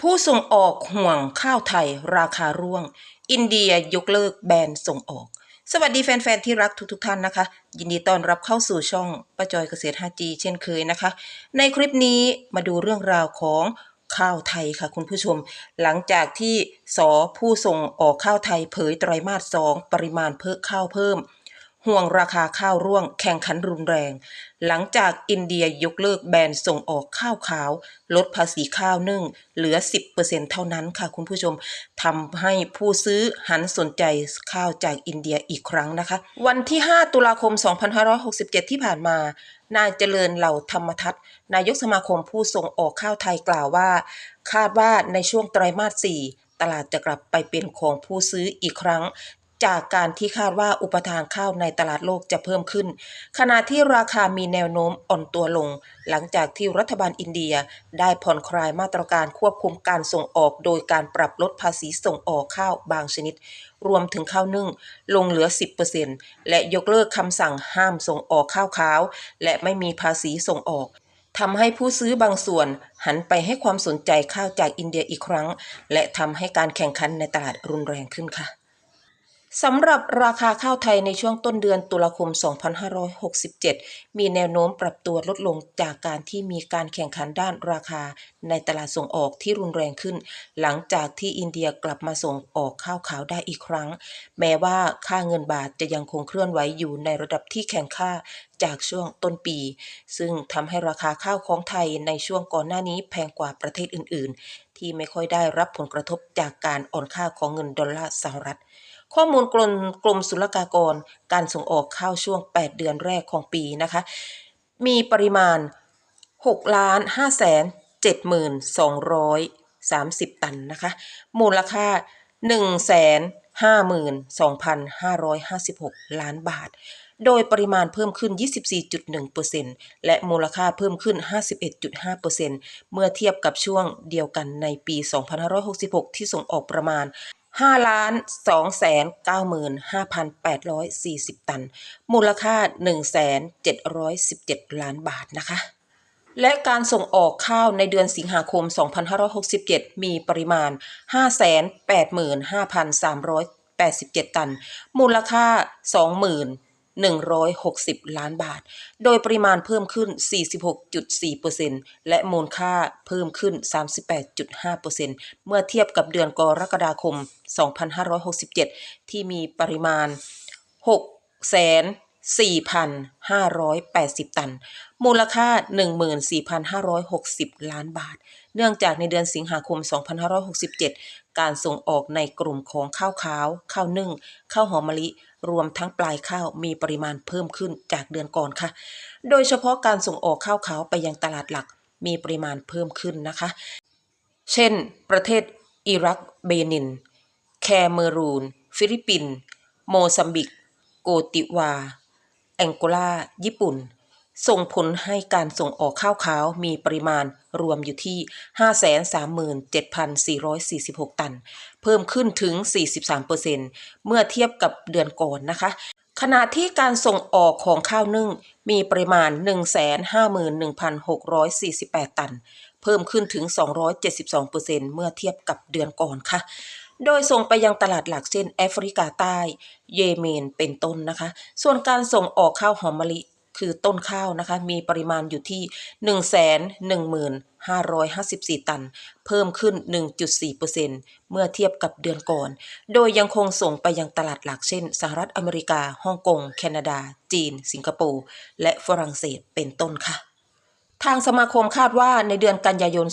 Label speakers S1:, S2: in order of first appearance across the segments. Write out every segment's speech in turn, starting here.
S1: ผู้ส่งออกห่วงข้าวไทยราคาร่วง อินเดียยกเลิกแบนส่งออก สวัสดีแฟนๆที่รักทุกๆท่านนะคะ ยินดีต้อนรับเข้าสู่ช่องป้าจอยเกษตร 5G เช่นเคยนะคะ ในคลิปนี้มาดูเรื่องราวของข้าวไทยค่ะคุณผู้ชม หลังจากที่สผู้ส่งออกข้าวไทยเผยไตรมาส2ปริมาณเพิ่มข้าวเพิ่ม ห่วงราคาข้าวร่วงแข่งขันรุนแรง หลังจากอินเดียยกเลิกแบนส่งออกข้าวขาว ลดภาษีข้าวนึ่ง เหลือ 10%เท่านั้นค่ะคุณผู้ชมทำให้ผู้ซื้อหันสนใจข้าวจากอินเดียอีกครั้งนะคะ วันที่ 5 ตุลาคม 2567 ที่ผ่านมานายเจริญเหล่าธรรมทัศนายกสมาคมผู้ส่งออกข้าวไทยกล่าวว่า คาดว่าในช่วงไตรมาส 4 ตลาดจะกลับไปเป็นของผู้ซื้ออีกครั้ง จากการที่คาดว่าอุปทานข้าวในตลาดโลกจะเพิ่มขึ้น ขณะที่ราคามีแนวโน้มอ่อนตัวลง หลังจากที่รัฐบาลอินเดียได้ผ่อนคลายมาตรการควบคุมการส่งออก โดยการปรับลดภาษีส่งออกข้าวบางชนิด รวมถึงข้าวนึ่ง ลงเหลือ 10%และยกเลิกคำสั่งห้ามส่งออกข้าวขาว และไม่มีภาษีส่งออกทำให้ผู้ซื้อบางส่วนหันไปให้ความสนใจข้าวจากอินเดียอีกครั้ง และทำให้การแข่งขันในตลาดรุนแรงขึ้นค่ะ สำหรับราคาข้าวไทยในช่วงต้นเดือนตุลาคม 2567 มีแนวโน้มปรับตัวลดลงจากการที่มีการแข่งขันด้านราคาในตลาดส่งออกที่รุนแรงขึ้น หลังจากที่อินเดียกลับมาส่งออกข้าวขาวได้อีกครั้ง แม้ว่าค่าเงินบาทจะยังคงเคลื่อนไหวอยู่ในระดับที่แข็งค่าจากช่วงต้นปี ซึ่งทำให้ราคาข้าวของไทยในช่วงก่อนหน้านี้แพงกว่าประเทศอื่น ๆ ที่ไม่ค่อยได้รับผลกระทบจากการอ่อนค่าของเงินดอลลาร์สหรัฐ ข้อมูลกรมกรมศุลกากร การส่งออกข้าวช่วง 8 เดือนแรกของปีนะคะ มีปริมาณ6ล้าน5แสน72,230 ตันนะคะ มูลค่า1แสน52,556 ล้านบาท โดยปริมาณเพิ่มขึ้น 24.1%และมูลค่าเพิ่มขึ้น 51.5%เมื่อเทียบกับช่วงเดียวกันในปี 2566 ที่ส่งออกประมาณ 5ล้าน2แสน95,840ตัน มูลค่า1แสน717ล้านบาทนะคะ และการส่งออกข้าวในเดือนสิงหาคม 2567 มีปริมาณ 585,387 ตัน มูลค่า 160 ล้านบาท โดยปริมาณเพิ่มขึ้น 46.4%และมูลค่าเพิ่มขึ้น 38.5%เมื่อเทียบกับเดือนกรกฎาคม 2567 ที่มีปริมาณ 6 0 0 0 4,580 ตัน มูลค่า 14,560 ล้านบาท เนื่องจากในเดือนสิงหาคม 2567 การส่งออกในกลุ่มของข้าวขาว ข้าวนึ่ง ข้าวหอมมะลิ รวมทั้งปลายข้าวมีปริมาณเพิ่มขึ้นจากเดือนก่อนค่ะ โดยเฉพาะการส่งออกข้าวขาวไปยังตลาดหลักมีปริมาณเพิ่มขึ้นนะคะ เช่น ประเทศอิรัก เบนิน แคเมรูน ฟิลิปปินส์ โมซัมบิก โกติวา แองโกลา ญี่ปุ่น ส่งผลให้การส่งออกข้าวขาวมีปริมาณรวมอยู่ที่ 537,446 ตัน เพิ่มขึ้นถึง 43%เมื่อเทียบกับเดือนก่อนนะคะ ขณะที่การส่งออกของข้าวนึ่งมีปริมาณ 151,648 ตัน เพิ่มขึ้นถึง 272%เมื่อเทียบกับเดือนก่อนค่ะ โดยส่งไปยังตลาดหลักเช่นแอฟริกาใต้ เยเมนเป็นต้นนะคะ ส่วนการส่งออกข้าวหอมมะลิคือต้นข้าวนะคะ มีปริมาณอยู่ที่ 115,554 ตัน เพิ่มขึ้น 1.4%เมื่อเทียบกับเดือนก่อน โดยยังคงส่งไปยังตลาดหลักเช่น สหรัฐอเมริกา ฮ่องกง แคนาดา จีน สิงคโปร์ และฝรั่งเศสเป็นต้นค่ะทางสมาคมคาดว่าในเดือนกันยายน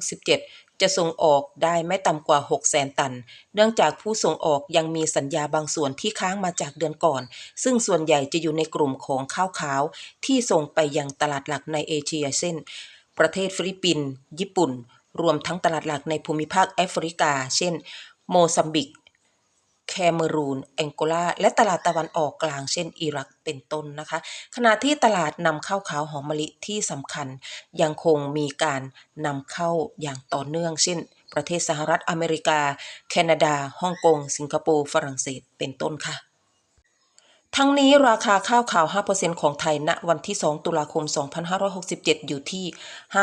S1: 2567 จะส่งออกได้ไม่ต่ำกว่า 6 0 0 0 0ตัน เนื่องจากผู้ส่งออกยังมีสัญญาบางส่วนที่ค้างมาจากเดือนก่อน ซึ่งส่วนใหญ่จะอยู่ในกลุ่มของข้าวขาว ที่ส่งไปยังตลาดหลักในเอเชียเช่น ประเทศฟิลิปปินส์ญี่ปุ่น รวมทั้งตลาดหลักในภูมิภาคแอฟริกา เช่น โมซัมบิก แคเมรูน แองโกลา และตลาดตะวันออกกลางเช่นอิรักเป็นต้นนะคะ ขณะที่ตลาดนำเข้าขาวหอมมะลิที่สำคัญ ยังคงมีการนำเข้าอย่างต่อเนื่อง เช่น ประเทศสหรัฐอเมริกา แคนาดาฮ่องกง สิงคโปร์ฝรั่งเศสเป็นต้นค่ะ ทั้งนี้ราคาข้าวขาว 5%ของไทย ณ วันที่ 2 ตุลาคม 2567 อยู่ที่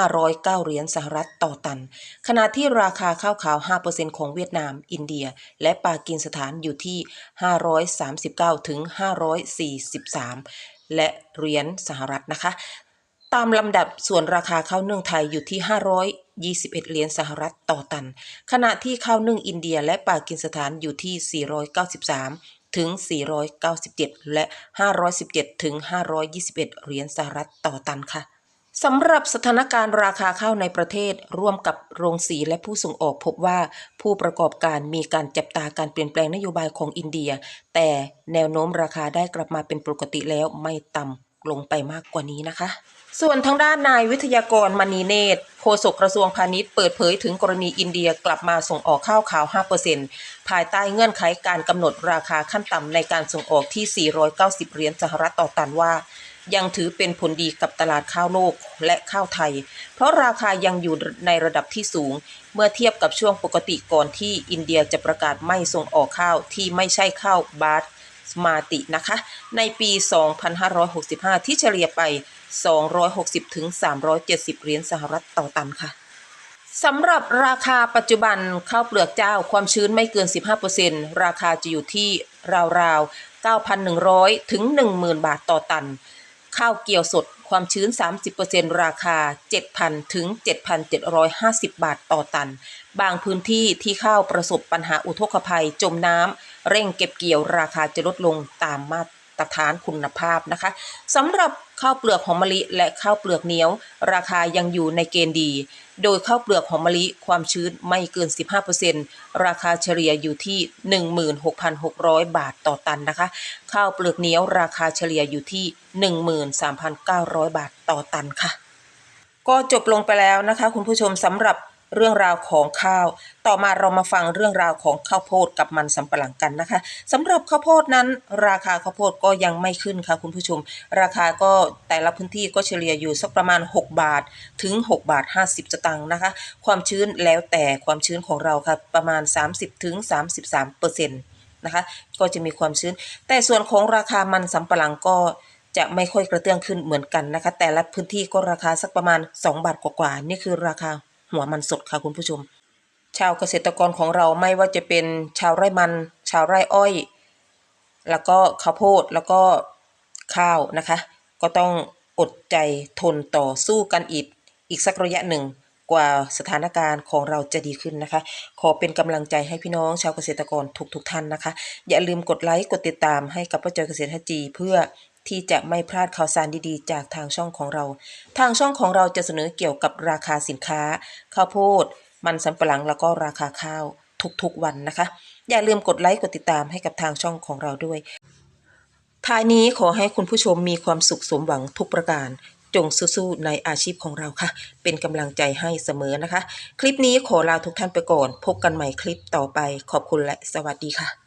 S1: 509 เหรียญสหรัฐต่อตัน ขณะที่ราคาข้าวขาว 5%ของเวียดนาม อินเดีย และปากีสถานอยู่ที่ 539 ถึง 543 และเหรียญสหรัฐนะคะ ตามลำดับส่วนราคาข้าวนึ่งไทยอยู่ที่521 เหรียญสหรัฐต่อตัน ขณะที่ข้าวนึ่งอินเดียและปากีสถานอยู่ที่ 493 ถึง 497 และ 517 ถึง 521 เหรียญสหรัฐต่อตันค่ะสำหรับสถานการณ์ราคาข้าวในประเทศ ร่วมกับโรงสีและผู้ส่งออกพบว่า ผู้ประกอบการมีการจับตาการเปลี่ยนแปลงนโยบายของอินเดีย แต่แนวโน้มราคาได้กลับมาเป็นปกติแล้วไม่ต่ำลงไปมากกว่านี้นะคะ ส่วนทางด้านนายวิทยากรมณีเนตรโฆษกกระทรวงพาณิชย์เปิดเผยถึงกรณีอินเดียกลับมาส่งออกข้าวขาว 5%ภายใต้เงื่อนไขการกำหนดราคาขั้นต่ำในการส่งออกที่ 490 เหรียญสหรัฐต่อตันว่า ยังถือเป็นผลดีกับตลาดข้าวโลกและข้าวไทย เพราะราคายังอยู่ในระดับที่สูง เมื่อเทียบกับช่วงปกติก่อนที่อินเดียจะประกาศไม่ส่งออกข้าวที่ไม่ใช่ข้าวบาสมาตินะคะ ในปี 2565 ที่เฉลี่ยไป 260ถึง370 เหรียญสหรัฐต่อตันค่ะสำหรับราคาปัจจุบันข้าวเปลือกเจ้าความชื้นไม่เกิน 15%ราคาจะอยู่ที่ราวๆ 9,100 ถึง 10,000 บาทต่อตัน ข้าวเกี่ยวสดความชื้น 30%ราคา 7,000 ถึง 7,750 บาทต่อตัน บางพื้นที่ที่ข้าวประสบปัญหาอุทกภัยจมน้ำเร่งเก็บเกี่ยวราคาจะลดลงตามมาตรฐานคุณภาพนะคะสำหรับ ข้าวเปลือกหอมมะลิและข้าวเปลือกเหนียว ราคายังอยู่ในเกณฑ์ดี โดยข้าวเปลือกหอมมะลิความชื้นไม่เกิน 15%ราคาเฉลี่ยอยู่ที่ 16,600 บาทต่อตันนะคะ ข้าวเปลือกเหนียวราคาเฉลี่ยอยู่ที่ 13,900 บาทต่อตันค่ะ ก็จบลงไปแล้วนะคะ คุณผู้ชมสำหรับ เรื่องราวของข้าว ต่อมาเรามาฟังเรื่องราวของข้าวโพดกับมันสำปะหลังกันนะคะสำหรับข้าวโพดนั้น ราคาข้าวโพดก็ยังไม่ขึ้นค่ะคุณผู้ชม ราคาก็แต่ละพื้นที่ก็เฉลี่ยอยู่สักประมาณ 6 บาทถึง 6 บาท 50สตางค์นะคะ ความชื้นแล้วแต่ความชื้นของเราค่ะประมาณ 30ถึง33เปอร์เซ็นต์นะคะก็จะมีความชื้น แต่ส่วนของราคามันสำปะหลังก็จะไม่ค่อยกระเตื้องขึ้นเหมือนกันนะคะ แต่ละพื้นที่ก็ราคาสักประมาณ 2 บาทกว่าๆนี่คือราคา หัวมันสดค่ะคุณผู้ชม ชาวเกษตรกรของเราไม่ว่าจะเป็นชาวไร่มัน ชาวไร่อ้อย แล้วก็ข้าวโพดแล้วก็ข้าวนะคะ ก็ต้องอดใจทนต่อสู้กันอีกอีกสักระยะหนึ่งกว่าสถานการณ์ของเราจะดีขึ้นนะคะ ขอเป็นกำลังใจให้พี่น้องชาวเกษตรกรทุกๆทท่านนะคะ อย่าลืมกดไลค์กดติดตามให้กับป้าจอยเกษตรฮัจีเพื่อ ที่จะไม่พลาดข่าวสารดีๆ จากทางช่องของเรา ทางช่องของเราจะเสนอเกี่ยวกับราคาสินค้า ข้าวโพด มันสำปะหลังแล้วก็ราคาข้าวทุกๆวันนะคะ อย่าลืมกดไลค์กดติดตามให้กับทางช่องของเราด้วย ท้ายนี้ขอให้คุณผู้ชมมีความสุขสมหวังทุกประการ จงสู้ๆในอาชีพของเราค่ะ เป็นกำลังใจให้เสมอนะคะ คลิปนี้ขอลาทุกท่านไปก่อน พบกันใหม่คลิปต่อไป ขอบคุณและสวัสดีค่ะ